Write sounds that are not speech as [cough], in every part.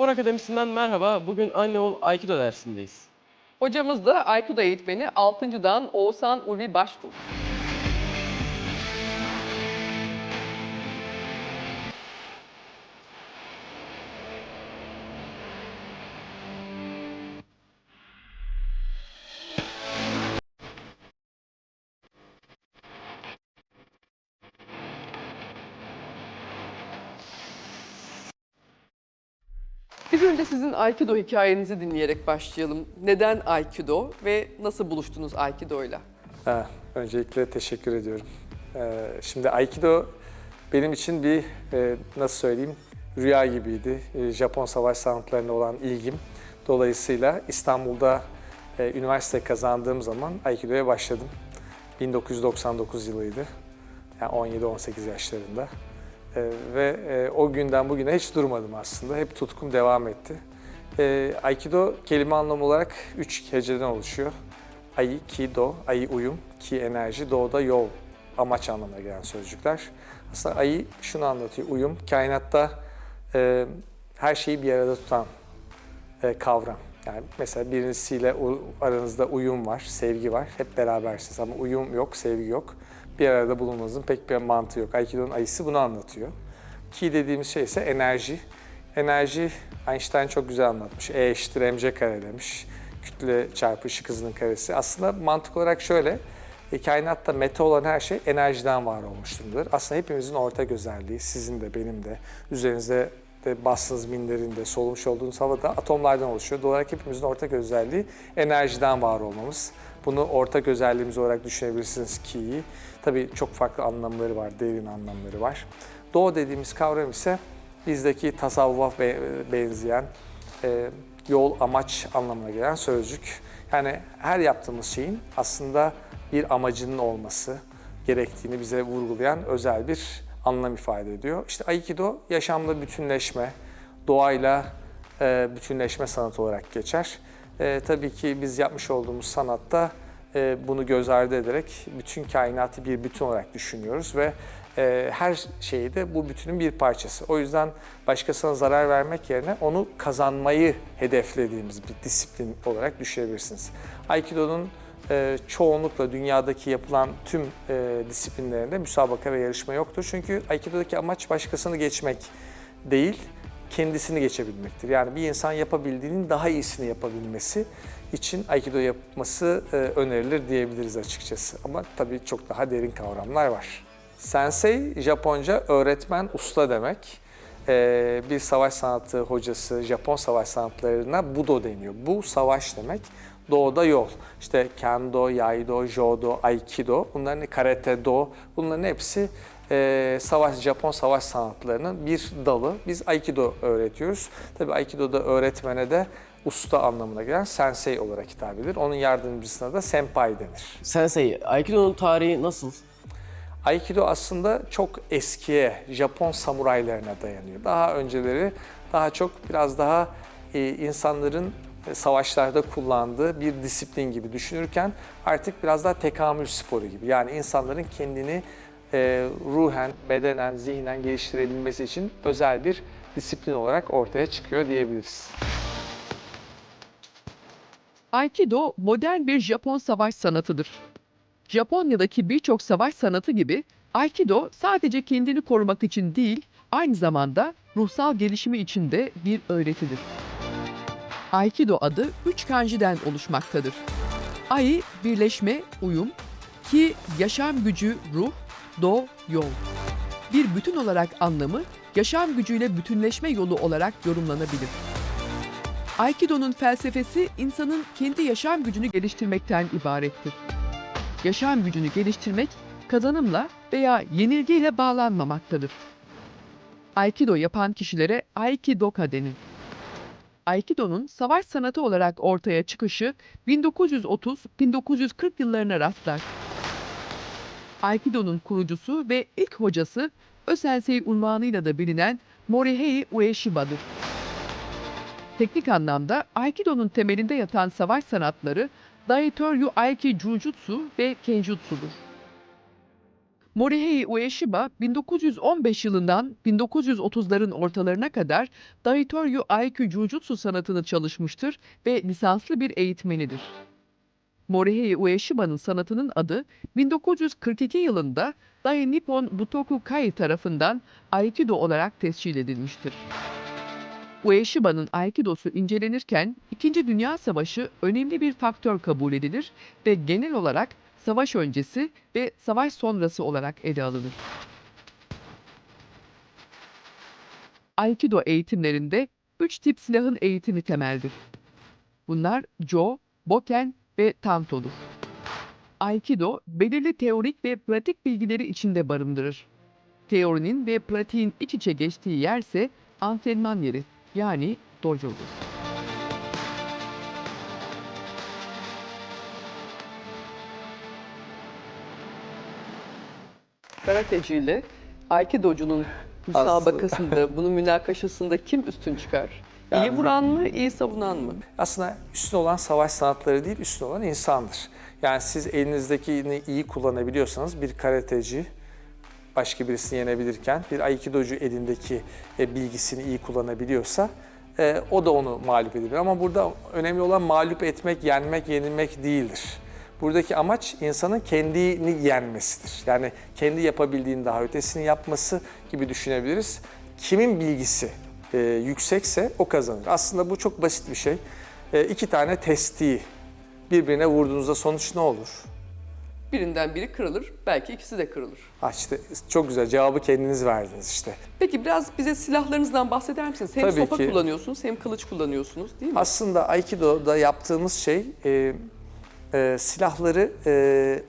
Spor Akademisi'nden merhaba. Bugün Anne Ol Aikido dersindeyiz. Hocamız da Aikido eğitmeni 6. Dan Oğuzhan Ulvi Başbuğ. Biz önce sizin Aikido hikayenizi dinleyerek başlayalım. Neden Aikido ve nasıl buluştunuz Aikido'yla? Ha, öncelikle teşekkür ediyorum. Ee, şimdi Aikido benim için bir e, nasıl söyleyeyim rüya gibiydi. E, Japon savaş sanatlarına olan ilgim. Dolayısıyla İstanbul'da e, üniversite kazandığım zaman Aikido'ya başladım. 1999 yılıydı. Yani 17-18 yaşlarında. E, ve e, o günden bugüne hiç durmadım aslında. Hep tutkum devam etti. E, Aikido kelime anlamı olarak üç heceden oluşuyor. Ai, ki, do, ai uyum, ki enerji, do da yol, amaç anlamına gelen sözcükler. Aslında ai şunu anlatıyor, uyum, kainatta e, her şeyi bir arada tutan e, kavram. Yani mesela birisiyle u- aranızda uyum var, sevgi var, hep berabersiniz ama uyum yok, sevgi yok. Bir arada bulunmanızın pek bir mantığı yok. Aikido'nun ayısı bunu anlatıyor. Ki dediğimiz şey ise enerji. Enerji Einstein çok güzel anlatmış. E eşittir mc kare demiş. Kütle çarpı ışık hızının karesi. Aslında mantık olarak şöyle. E, kainatta meta olan her şey enerjiden var olmuş durumdadır. Aslında hepimizin ortak özelliği, sizin de benim de, üzerinizde de bastığınız minderinde, solumuş olduğunuz havada atomlardan oluşuyor. Doğal olarak hepimizin ortak özelliği enerjiden var olmamız. Bunu ortak özelliğimiz olarak düşünebilirsiniz ki'yi. Tabii çok farklı anlamları var, derin anlamları var. Doğu dediğimiz kavram ise bizdeki tasavvufa be- benzeyen e, yol, amaç anlamına gelen sözcük. Yani her yaptığımız şeyin aslında bir amacının olması gerektiğini bize vurgulayan özel bir anlam ifade ediyor. İşte Aikido yaşamla bütünleşme, doğayla e, bütünleşme sanatı olarak geçer. E, tabii ki biz yapmış olduğumuz sanatta bunu göz ardı ederek bütün kainatı bir bütün olarak düşünüyoruz ve e, her şeyi de bu bütünün bir parçası. O yüzden başkasına zarar vermek yerine onu kazanmayı hedeflediğimiz bir disiplin olarak düşünebilirsiniz. Aikido'nun e, çoğunlukla dünyadaki yapılan tüm e, disiplinlerinde müsabaka ve yarışma yoktur. Çünkü Aikido'daki amaç başkasını geçmek değil, kendisini geçebilmektir. Yani bir insan yapabildiğinin daha iyisini yapabilmesi için Aikido yapması e, önerilir diyebiliriz açıkçası. Ama tabii çok daha derin kavramlar var. Sensei Japonca öğretmen, usta demek. Ee, bir savaş sanatı hocası, Japon savaş sanatlarına Budo deniyor. Bu savaş demek. Do'da yol. İşte Kendo, Yaido, Jodo, Aikido, bunların Karate Do, bunların hepsi e, savaş, Japon savaş sanatlarının bir dalı. Biz Aikido öğretiyoruz. Tabii Aikido'da öğretmene de usta anlamına gelen sensei olarak hitap edilir. Onun yardımcısına da senpai denir. Sensei, Aikido'nun tarihi nasıl? Aikido aslında çok eskiye, Japon samuraylarına dayanıyor. Daha önceleri daha çok biraz daha e, insanların e, savaşlarda kullandığı bir disiplin gibi düşünürken artık biraz daha tekamül sporu gibi. Yani insanların kendini e, ruhen, bedenen, zihnen geliştirebilmesi için özel bir disiplin olarak ortaya çıkıyor diyebiliriz. Aikido modern bir Japon savaş sanatıdır. Japonya'daki birçok savaş sanatı gibi Aikido sadece kendini korumak için değil, aynı zamanda ruhsal gelişimi için de bir öğretidir. Aikido adı üç kanjiden oluşmaktadır. Ai, birleşme, uyum, ki yaşam gücü, ruh, do, yol. Bir bütün olarak anlamı, yaşam gücüyle bütünleşme yolu olarak yorumlanabilir. Aikido'nun felsefesi insanın kendi yaşam gücünü geliştirmekten ibarettir. Yaşam gücünü geliştirmek kazanımla veya yenilgiyle bağlanmamaktadır. Aikido yapan kişilere Aikidoka denir. Aikido'nun savaş sanatı olarak ortaya çıkışı 1930-1940 yıllarına rastlar. Aikido'nun kurucusu ve ilk hocası Ösensei unvanıyla da bilinen Morihei Ueshiba'dır. Teknik anlamda Aikido'nun temelinde yatan savaş sanatları Daitoryu Aiki Jujutsu ve Kenjutsu'dur. Morihei Ueshiba 1915 yılından 1930'ların ortalarına kadar Daitoryu Aikido Jujutsu sanatını çalışmıştır ve lisanslı bir eğitmenidir. Morihei Ueshiba'nın sanatının adı 1942 yılında Dai Nippon Butoku Kai tarafından Aikido olarak tescil edilmiştir. Ueshiba'nın Aikidosu incelenirken İkinci Dünya Savaşı önemli bir faktör kabul edilir ve genel olarak savaş öncesi ve savaş sonrası olarak ele alınır. Aikido eğitimlerinde üç tip silahın eğitimi temeldir. Bunlar Jo, Boken ve Tanto'dur. Aikido, belirli teorik ve pratik bilgileri içinde barındırır. Teorinin ve pratiğin iç içe geçtiği yerse antrenman yeri yani dojodur. Karateci ile Aikido'cunun müsabakasında, bunun münakaşasında kim üstün çıkar? İyi Yani- vuran mı, iyi savunan mı? Aslında üstün olan savaş sanatları değil, üstün olan insandır. Yani siz elinizdekini iyi kullanabiliyorsanız bir karateci başka birisini yenebilirken bir aikidocu elindeki e, bilgisini iyi kullanabiliyorsa e, o da onu mağlup edebilir. Ama burada önemli olan mağlup etmek, yenmek, yenilmek değildir. Buradaki amaç insanın kendini yenmesidir. Yani kendi yapabildiğinin daha ötesini yapması gibi düşünebiliriz. Kimin bilgisi e, yüksekse o kazanır. Aslında bu çok basit bir şey. E, iki tane testiyi birbirine vurduğunuzda sonuç ne olur? Birinden biri kırılır, belki ikisi de kırılır. Ha işte çok güzel cevabı kendiniz verdiniz işte. Peki biraz bize silahlarınızdan bahseder misiniz? Hem Tabii sopa ki. kullanıyorsunuz hem kılıç kullanıyorsunuz değil mi? Aslında Aikido'da yaptığımız şey e, e, silahları e,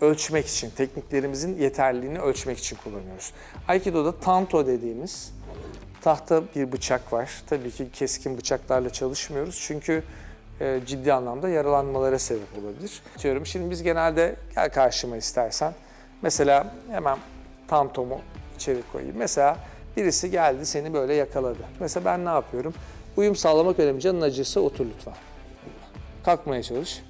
ölçmek için, tekniklerimizin yeterliliğini ölçmek için kullanıyoruz. Aikido'da tanto dediğimiz tahta bir bıçak var. Tabii ki keskin bıçaklarla çalışmıyoruz çünkü e, ciddi anlamda yaralanmalara sebep olabilir. Diyorum şimdi biz genelde gel karşıma istersen. Mesela hemen tantomu içeri koyayım. Mesela birisi geldi seni böyle yakaladı. Mesela ben ne yapıyorum? Uyum sağlamak önemli. Canın acısı otur lütfen. Kalkmaya çalış.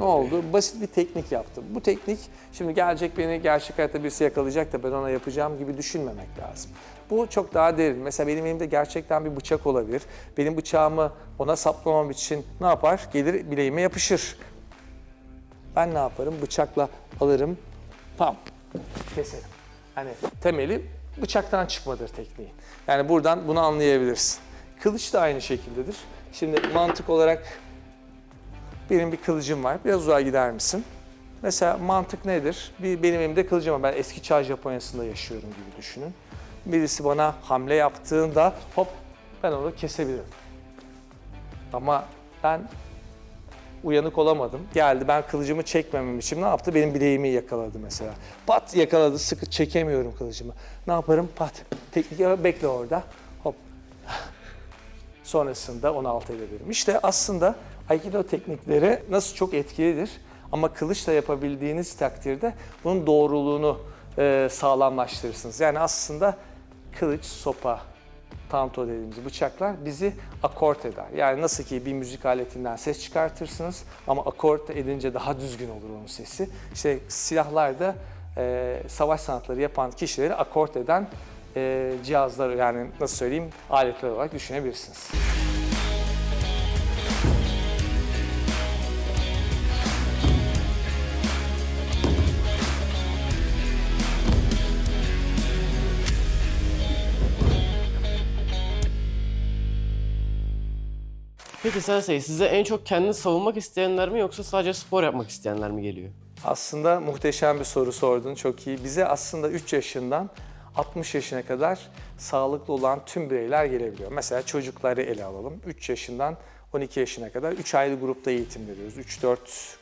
Ne oldu? Basit bir teknik yaptım. Bu teknik şimdi gelecek beni gerçek hayatta birisi yakalayacak da ben ona yapacağım gibi düşünmemek lazım. Bu çok daha derin. Mesela benim elimde gerçekten bir bıçak olabilir. Benim bıçağımı ona saplamam için ne yapar? Gelir bileğime yapışır. Ben ne yaparım? Bıçakla alırım. Pam. Keserim. Hani temeli bıçaktan çıkmadır tekniğin. Yani buradan bunu anlayabilirsin. Kılıç da aynı şekildedir. Şimdi mantık olarak benim bir kılıcım var. Biraz uzağa gider misin? Mesela mantık nedir? Bir, benim elimde kılıcım var. Ben eski çağ Japonya'sında yaşıyorum gibi düşünün. Birisi bana hamle yaptığında hop ben onu kesebilirim. Ama ben uyanık olamadım. Geldi ben kılıcımı çekmemem için ne yaptı? Benim bileğimi yakaladı mesela. Pat yakaladı sıkı çekemiyorum kılıcımı. Ne yaparım? Pat. Teknik bekle orada. Hop. Sonrasında onu alt edebilirim. İşte aslında Aikido teknikleri nasıl çok etkilidir ama kılıçla yapabildiğiniz takdirde bunun doğruluğunu sağlamlaştırırsınız. Yani aslında kılıç, sopa, tanto dediğimiz bıçaklar bizi akort eder. Yani nasıl ki bir müzik aletinden ses çıkartırsınız ama akort edince daha düzgün olur onun sesi. İşte silahlar da e, savaş sanatları yapan kişileri akort eden e, cihazlar yani nasıl söyleyeyim aletler olarak düşünebilirsiniz. Peki Sensei size en çok kendini savunmak isteyenler mi yoksa sadece spor yapmak isteyenler mi geliyor? Aslında muhteşem bir soru sordun, çok iyi. Bize aslında 3 yaşından 60 yaşına kadar sağlıklı olan tüm bireyler gelebiliyor. Mesela çocukları ele alalım. 3 yaşından 12 yaşına kadar 3 ayrı grupta eğitim veriyoruz. 3-4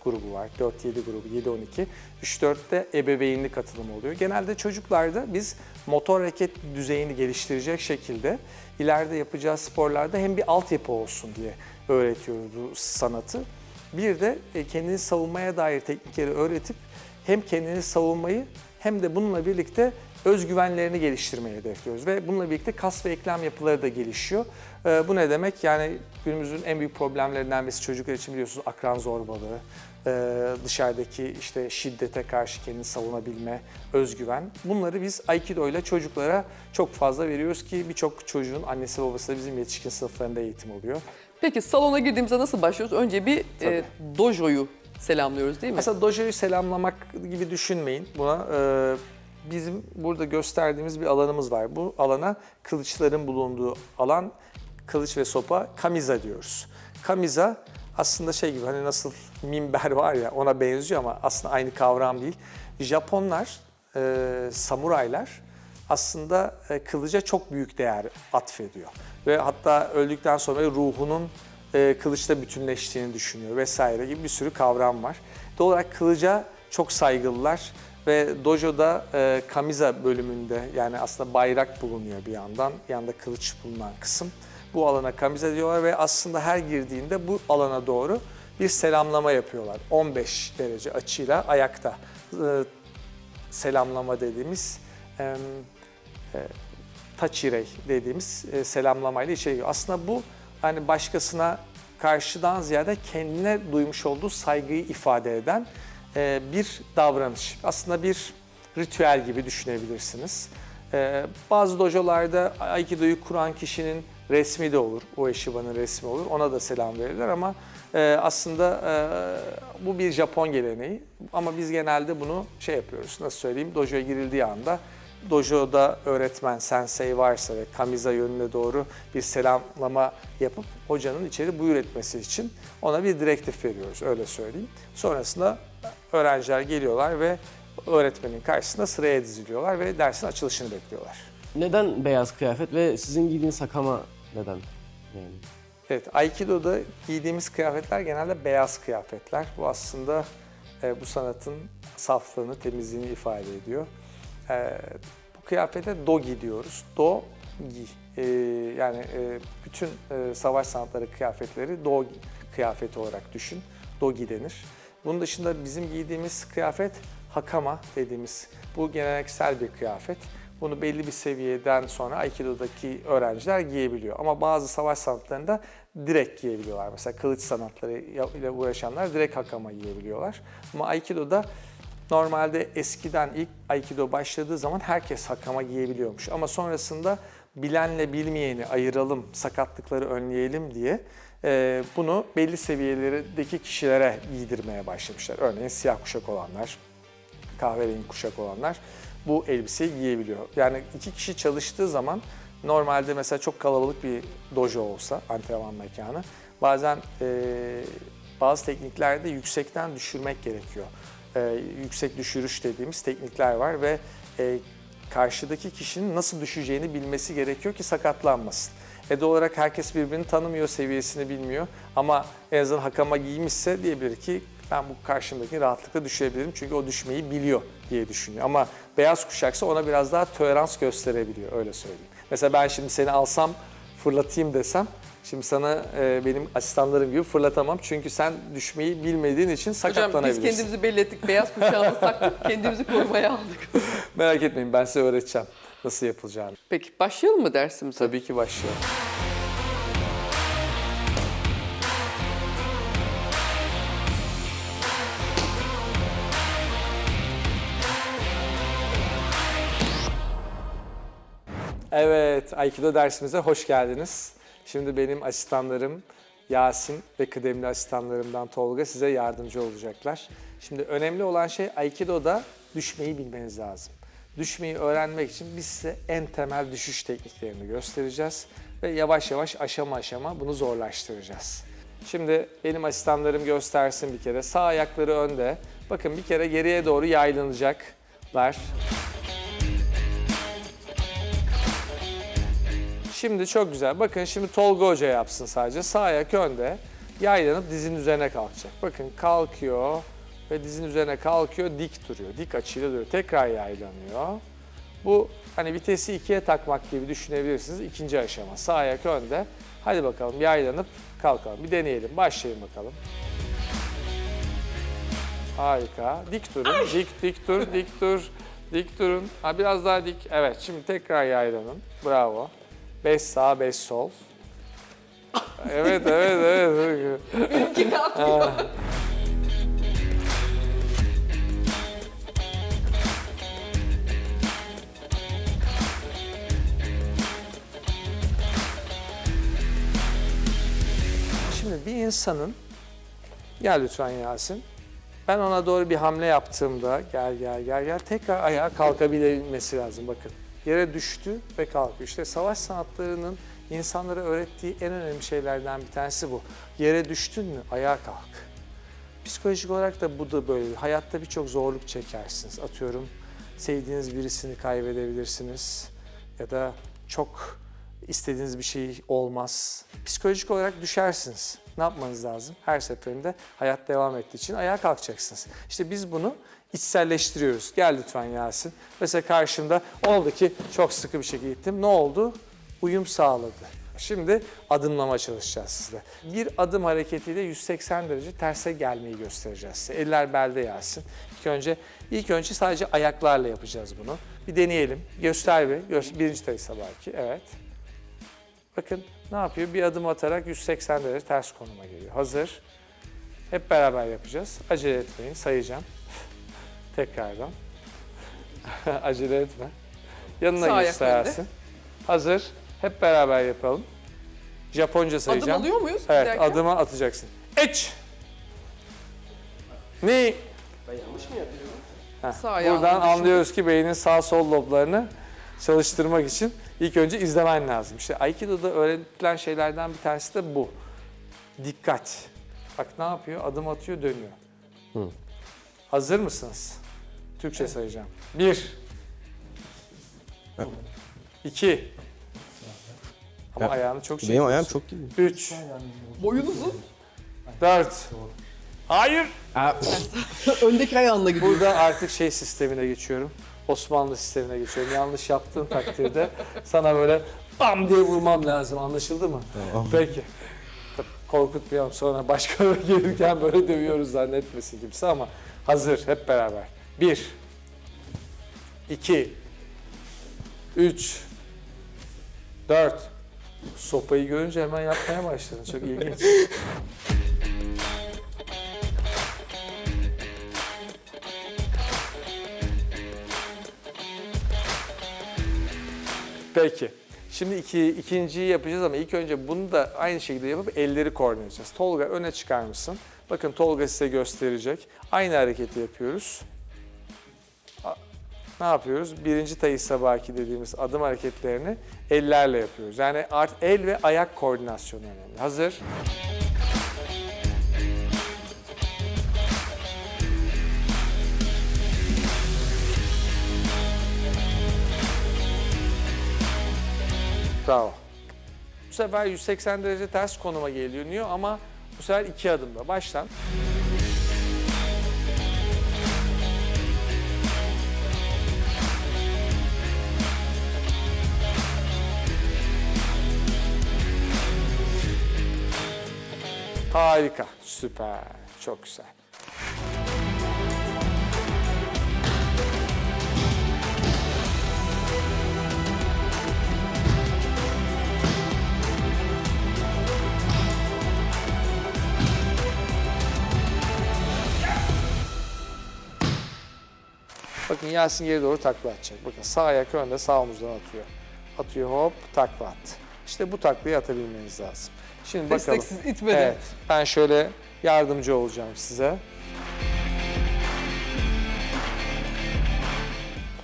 grubu var, 4-7 grubu, 7-12. 3-4'te ebeveynli katılım oluyor. Genelde çocuklarda biz motor hareket düzeyini geliştirecek şekilde ileride yapacağı sporlarda hem bir altyapı olsun diye öğretiyoruz bu sanatı. Bir de e, kendini savunmaya dair teknikleri öğretip hem kendini savunmayı hem de bununla birlikte özgüvenlerini geliştirmeyi hedefliyoruz. Ve bununla birlikte kas ve eklem yapıları da gelişiyor. E, Bu ne demek? Yani günümüzün en büyük problemlerinden birisi çocuklar için biliyorsunuz akran zorbalığı, e, dışarıdaki işte şiddete karşı kendini savunabilme, özgüven. Bunları biz Aikido ile çocuklara çok fazla veriyoruz ki birçok çocuğun annesi babası da bizim yetişkin sınıflarında eğitim oluyor. Peki salona girdiğimizde nasıl başlıyoruz? Önce bir e, dojoyu selamlıyoruz değil mi? Aslında dojoyu selamlamak gibi düşünmeyin buna. Ee, bizim burada gösterdiğimiz bir alanımız var. Bu alana kılıçların bulunduğu alan, kılıç ve sopa kamiza diyoruz. Kamiza aslında şey gibi hani nasıl minber var ya ona benziyor ama aslında aynı kavram değil. Japonlar, e, samuraylar aslında e, kılıca çok büyük değer atfediyor. Ve hatta öldükten sonra ruhunun e, kılıçla bütünleştiğini düşünüyor vesaire gibi bir sürü kavram var. Doğal olarak kılıca çok saygılılar ve dojoda e, kamiza bölümünde yani aslında bayrak bulunuyor bir yandan, bir yanda kılıç bulunan kısım. Bu alana kamiza diyorlar ve aslında her girdiğinde bu alana doğru bir selamlama yapıyorlar. 15 derece açıyla ayakta. E, selamlama dediğimiz e, tachirei dediğimiz e, selamlamayla içeri giriyor. Aslında bu hani başkasına karşıdan ziyade kendine duymuş olduğu saygıyı ifade eden e, bir davranış. Aslında bir ritüel gibi düşünebilirsiniz. Bazı dojolarda Aikido'yu kuran kişinin resmi de olur. O eşibanın resmi olur. Ona da selam verirler ama e, aslında e, bu bir Japon geleneği. Ama biz genelde bunu şey yapıyoruz. Nasıl söyleyeyim? Dojoya girildiği anda dojoda öğretmen, sensei varsa ve kamiza yönüne doğru bir selamlama yapıp hocanın içeri buyur etmesi için ona bir direktif veriyoruz öyle söyleyeyim. Sonrasında öğrenciler geliyorlar ve öğretmenin karşısında sıraya diziliyorlar ve dersin açılışını bekliyorlar. Neden beyaz kıyafet ve sizin giydiğiniz hakama neden? Yani Evet, Aikido'da giydiğimiz kıyafetler genelde beyaz kıyafetler. Bu aslında e, bu sanatın saflığını, temizliğini ifade ediyor. E, bu kıyafete dogi diyoruz. Do gi. E, yani e, bütün e, savaş sanatları kıyafetleri do kıyafeti olarak düşün. Dogi denir. Bunun dışında bizim giydiğimiz kıyafet hakama dediğimiz bu geleneksel bir kıyafet. Bunu belli bir seviyeden sonra Aikido'daki öğrenciler giyebiliyor. Ama bazı savaş sanatlarında direkt giyebiliyorlar. Mesela kılıç sanatları ile uğraşanlar direkt hakama giyebiliyorlar. Ama Aikido'da normalde eskiden ilk Aikido başladığı zaman herkes hakama giyebiliyormuş. Ama sonrasında bilenle bilmeyeni ayıralım, sakatlıkları önleyelim diye e, bunu belli seviyelerdeki kişilere giydirmeye başlamışlar. Örneğin siyah kuşak olanlar, kahverengi kuşak olanlar bu elbiseyi giyebiliyor. Yani iki kişi çalıştığı zaman normalde mesela çok kalabalık bir dojo olsa antrenman mekanı bazen e, bazı tekniklerde yüksekten düşürmek gerekiyor. E, yüksek düşürüş dediğimiz teknikler var ve e, karşıdaki kişinin nasıl düşeceğini bilmesi gerekiyor ki sakatlanmasın. E doğal olarak herkes birbirini tanımıyor, seviyesini bilmiyor. Ama en azından hakama giymişse diyebilir ki ben bu karşımdaki rahatlıkla düşebilirim çünkü o düşmeyi biliyor diye düşünüyor. Ama beyaz kuşaksa ona biraz daha tolerans gösterebiliyor öyle söyleyeyim. Mesela ben şimdi seni alsam fırlatayım desem şimdi sana e, benim asistanlarım gibi fırlatamam. Çünkü sen düşmeyi bilmediğin için Hocam sakatlanabilirsin. biz kendimizi belli ettik. Beyaz kuşağımızı [laughs] taktık. Kendimizi korumaya aldık. Merak etmeyin ben size öğreteceğim nasıl yapılacağını. Peki başlayalım mı dersimize? Tabii ki başlayalım. Evet, Aikido dersimize hoş geldiniz. Şimdi benim asistanlarım Yasin ve kıdemli asistanlarımdan Tolga size yardımcı olacaklar. Şimdi önemli olan şey Aikido'da düşmeyi bilmeniz lazım. Düşmeyi öğrenmek için biz size en temel düşüş tekniklerini göstereceğiz ve yavaş yavaş aşama aşama bunu zorlaştıracağız. Şimdi benim asistanlarım göstersin bir kere. Sağ ayakları önde. Bakın bir kere geriye doğru yaylanacaklar. Şimdi çok güzel. Bakın şimdi Tolga Hoca yapsın sadece. Sağ ayak önde. Yaylanıp dizin üzerine kalkacak. Bakın kalkıyor ve dizin üzerine kalkıyor. Dik duruyor. Dik açıyla duruyor. Tekrar yaylanıyor. Bu hani vitesi ikiye takmak gibi düşünebilirsiniz. İkinci aşama. Sağ ayak önde. Hadi bakalım yaylanıp kalkalım. Bir deneyelim. Başlayın bakalım. Harika. Dik durun. Dik dik dur, dik dur. Dik durun. Ha biraz daha dik. Evet, şimdi tekrar yaylanın. Bravo. 5 sağ 5 sol. evet evet evet. Ülke ne yapıyor? Şimdi bir insanın, gel lütfen Yasin, ben ona doğru bir hamle yaptığımda gel gel gel gel tekrar ayağa kalkabilmesi lazım bakın. Yere düştü ve kalkıyor. İşte savaş sanatlarının insanlara öğrettiği en önemli şeylerden bir tanesi bu. Yere düştün mü ayağa kalk. Psikolojik olarak da bu da böyle. Hayatta birçok zorluk çekersiniz. Atıyorum sevdiğiniz birisini kaybedebilirsiniz ya da çok istediğiniz bir şey olmaz. Psikolojik olarak düşersiniz. Ne yapmanız lazım? Her seferinde hayat devam ettiği için ayağa kalkacaksınız. İşte biz bunu içselleştiriyoruz. Gel lütfen Yasin. Mesela karşımda oldu ki çok sıkı bir şekilde gittim. Ne oldu? Uyum sağladı. Şimdi adımlama çalışacağız sizle. Bir adım hareketiyle 180 derece terse gelmeyi göstereceğiz size. Eller belde Yasin. İlk önce ilk önce sadece ayaklarla yapacağız bunu. Bir deneyelim. Göster bir. Gö- birinci sayısa belki. Evet. Bakın ne yapıyor? Bir adım atarak 180 derece ters konuma geliyor. Hazır. Hep beraber yapacağız. Acele etmeyin. Sayacağım. Tekrardan. [laughs] Acele etme. Yanına Sağ geç ayak önde. Yasin. Hazır. Hep beraber yapalım. Japonca sayacağım. Adım alıyor muyuz? Evet, giderken? adıma atacaksın. Eç. Ne? Ben yanlış mı yapıyorum? Heh, Sağ ayağını Buradan düşündüm. anlıyoruz ki beynin sağ sol loblarını çalıştırmak için ilk önce izlemen lazım. İşte Aikido'da öğretilen şeylerden bir tanesi de bu. Dikkat. Bak ne yapıyor? Adım atıyor, dönüyor. Hazır mısınız? Türkçe sayacağım. Bir. İki. Ama Ya, ayağını çok şey Benim ayağım çok iyi. Üç. Boyun uzun. Dört. Hayır. [laughs] Öndeki ayağınla gidiyor. Burada artık şey sistemine geçiyorum. Osmanlı sistemine geçiyorum. Yanlış yaptığın [laughs] takdirde sana böyle bam diye vurmam lazım. Anlaşıldı mı? Tamam. Peki. Tabii Korkutmayalım sonra başkaları [laughs] gelirken böyle dövüyoruz zannetmesin kimse ama hazır hep beraber. Bir, iki, üç, dört. Sopayı görünce hemen yapmaya başladın. Çok ilginç. Peki. Şimdi iki, ikinciyi yapacağız ama ilk önce bunu da aynı şekilde yapıp elleri koordine edeceğiz. Tolga öne çıkar mısın? Bakın Tolga size gösterecek. Aynı hareketi yapıyoruz. Ne yapıyoruz? Birinci tayı sabahki dediğimiz adım hareketlerini ellerle yapıyoruz. Yani art el ve ayak koordinasyonu önemli. Hazır. Bravo. Bu sefer 180 derece ters konuma geliyor ama bu sefer iki adımda. Baştan. Harika, süper, çok güzel. Bakın Yasin geri doğru takla atacak. Bakın sağ ayak önde sağ omuzdan atıyor. Atıyor hop takla attı. İşte bu taklayı atabilmeniz lazım. Şimdi bakalım. Desteksiz itmeden. Evet. Ben şöyle yardımcı olacağım size.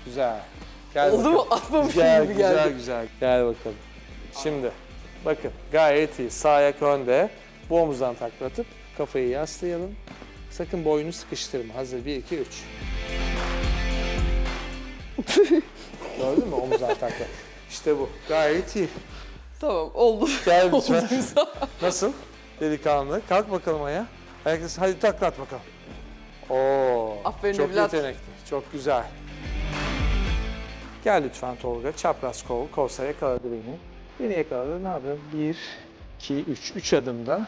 Güzel. Gel Oldu bakalım. mu? Atmamış Güzel, gibi güzel, geldi. güzel. Gel bakalım. Şimdi bakın gayet iyi. Sağ ayak önde. Bu omuzdan taklatıp kafayı yaslayalım. Sakın boynu sıkıştırma. Hazır. 1, 2, 3. [laughs] Gördün mü omuzdan takla? İşte bu. Gayet iyi. Tamam oldu. Gel lütfen. [laughs] Nasıl? Delikanlı. Kalk bakalım ayağa. Ayakta hadi takla at bakalım. Oo. Aferin çok evlat. yetenekli. Çok güzel. Gel lütfen Tolga. Çapraz kol. Kolsa yakaladı beni. Beni yakaladı. Ne yapıyorum? Bir, iki, üç. Üç adımda.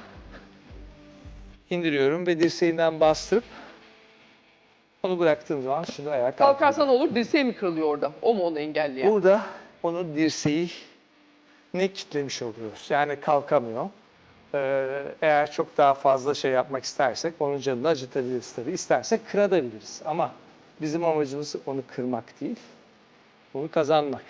İndiriyorum ve dirseğinden bastırıp onu bıraktığım zaman şimdi ayağa kalkıyorum. Kalkarsan olur dirseği mi kırılıyor orada? O mu onu engelleyen? Burada onu dirseği ne kitlemiş oluyoruz. Yani kalkamıyor. Ee, eğer çok daha fazla şey yapmak istersek onun canını acıtabiliriz tabii. İstersek kırabiliriz. Ama bizim amacımız onu kırmak değil, onu kazanmak.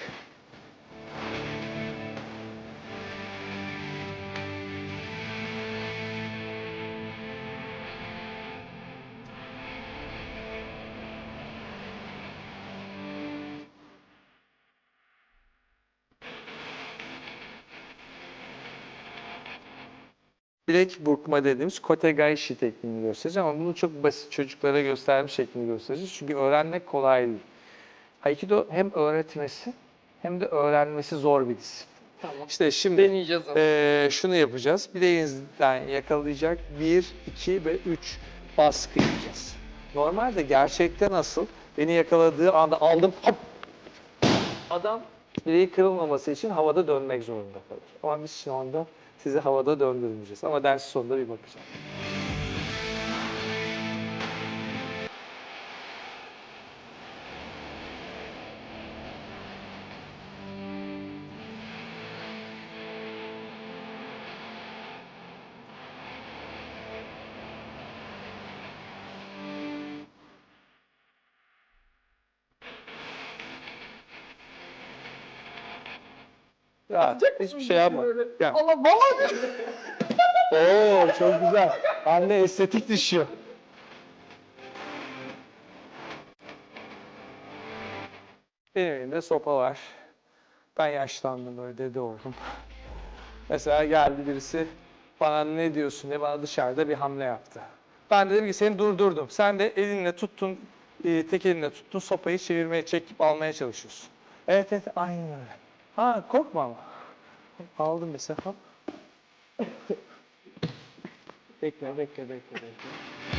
Bilek burkma dediğimiz kotegaishi tekniğini göstereceğim ama bunu çok basit çocuklara göstermiş şeklini göstereceğiz. Çünkü öğrenmek kolay değil. Aikido hem öğretmesi hem de öğrenmesi zor bir disiplin. Tamam. İşte şimdi Deneyeceğiz. Ee, şunu yapacağız. Bileğinizden yakalayacak 1, 2 ve 3 baskı yapacağız. Normalde gerçekte nasıl? Beni yakaladığı anda aldım hop. Adam bileği kırılmaması için havada dönmek zorunda kalır. Ama biz şu anda sizi havada döndürmeyeceğiz. Ama ders sonunda bir bakacağım. Rahat. Hiçbir şey yapma. Gel. Allah vallahi. Oo çok güzel. Anne estetik düşüyor. Benim elimde sopa var. Ben yaşlandım böyle dede oldum. Mesela geldi birisi bana ne diyorsun diye bana dışarıda bir hamle yaptı. Ben de dedim ki seni durdurdum. Sen de elinle tuttun, e, tek elinle tuttun sopayı çevirmeye, çekip almaya çalışıyorsun. Evet evet aynen öyle. Ha korkma ama. Aldım mesela. Bekle, bekle, bekle, bekle.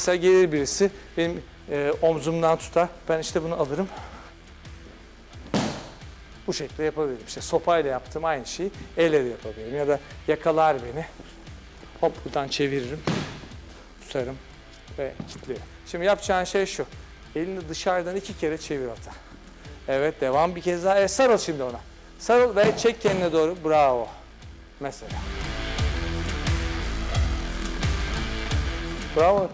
Mesela gelir birisi benim e, omzumdan tutar. Ben işte bunu alırım. Bu şekilde yapabilirim. İşte sopayla yaptığım aynı şeyi elle de yapabilirim. Ya da yakalar beni. Hop buradan çeviririm. Tutarım ve kilitlerim. Şimdi yapacağın şey şu. Elini dışarıdan iki kere çevir ata. Evet devam bir kez daha. Evet, sarıl şimdi ona. Sarıl ve çek kendine doğru. Bravo. Mesela. Bravo.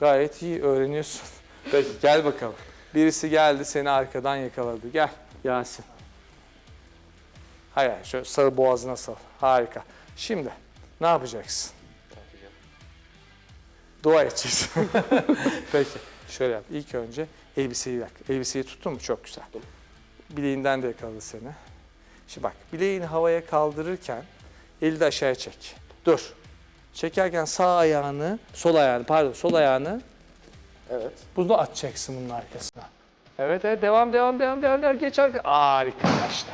Gayet iyi öğreniyorsun. [laughs] Peki gel bakalım. Birisi geldi seni arkadan yakaladı. Gel Yasin. Hayır şöyle sarı boğazına sal. Harika. Şimdi ne yapacaksın? Dua edeceğiz. [laughs] Peki şöyle yap. İlk önce elbiseyi yak. Elbiseyi tuttun mu? Çok güzel. Bileğinden de yakaladı seni. Şimdi bak bileğini havaya kaldırırken eli de aşağıya çek. Dur. Çekerken sağ ayağını, sol ayağını, pardon sol ayağını Evet. bunu atacaksın bunun arkasına. Evet evet devam devam devam devam. devam. Geç arka. Harika başla.